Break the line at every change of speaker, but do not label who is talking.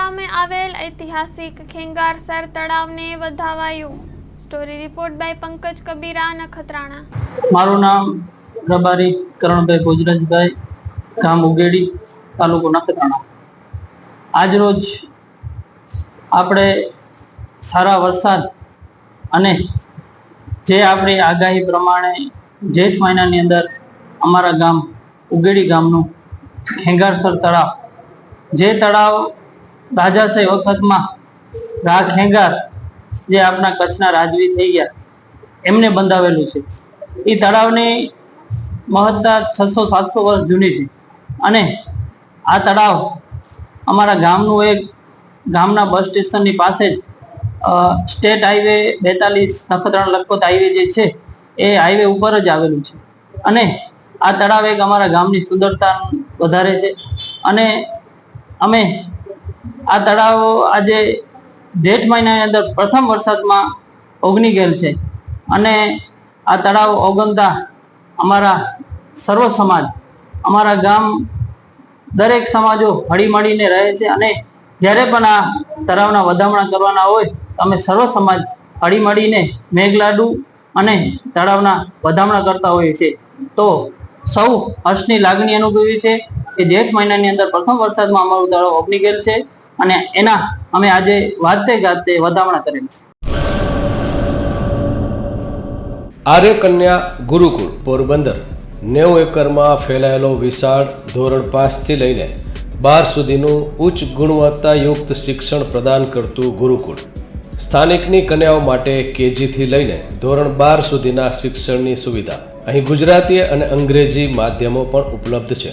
ગામે આવેલ ઐતિહાસિક ખેંગારસર તળાવને વધાવાયું. Story report by Pankaj Kabira Nakhatrana
મારું નામ રબારી કરણભાઈ ભોજરાજભાઈ, ગામ ઉગેડી, તાલુકો નખત્રાણા. આજરોજ આપણે સારા વરસાદ અને જે આપણી આગાહી પ્રમાણે જેઠ મહિનાની અંદર અમારા ગામ ઉગેડી ગામનું ખેંગારસર તળાવ, જે તળાવ રાજાશાહી વખતમાં રા ખેંગાર જે આપણા કચ્છના રાજવી થઈ ગયા, એમને બંધાવેલું છે. એ તળાવની મહત્તા છસો સાતસો વર્ષ જૂની છે. અને આ તળાવ અમારા ગામનું એક ગામના બસ સ્ટેશનની પાસે જ સ્ટેટ હાઈવે બેતાલીસ નખત્રાણા લખપત હાઈવે જે છે, એ હાઈવે ઉપર જ આવેલું છે. અને આ તળાવ એક અમારા ગામની સુંદરતા વધારે છે. અને અમે આ તળાવો આજે જેઠ મહિનાની અંદર પ્રથમ વરસાદમાં ઓગની ગયેલ છે. અને આ તળાવ ઓગનતા અમારા સર્વ સમાજ, અમારા ગામ દરેક સમાજો હળી મળીને રહે છે અને જ્યારે પણ આ તળાવના વધામણા કરવાના હોય અમે સર્વ સમાજ હળી મળીને મેઘલાડુ અને તળાવના વધામણા કરતા હોઈએ છીએ. તો સૌ હર્ષની લાગણી અનુભવી છે. કે જેઠ મહિનાની અંદર પ્રથમ વરસાદમાં અમારો તળાવ ઓગની ગયેલ છે અને એના અમે આજે વાતે ગાતે વધામણા કરેલ છે.
આર્ય કન્યા ગુરુકુળ પોરબંદર નેવું એકરમાં ફેલાયેલો વિશાળ ધોરણ પાંચથી લઈને બાર સુધીનું ઉચ્ચ ગુણવત્તાયુક્ત શિક્ષણ પ્રદાન કરતું ગુરુકુળ. સ્થાનિકની કન્યાઓ માટે કેજીથી લઈને ધોરણ બાર સુધીના શિક્ષણની સુવિધા. અહીં ગુજરાતી અને અંગ્રેજી માધ્યમો પણ ઉપલબ્ધ છે.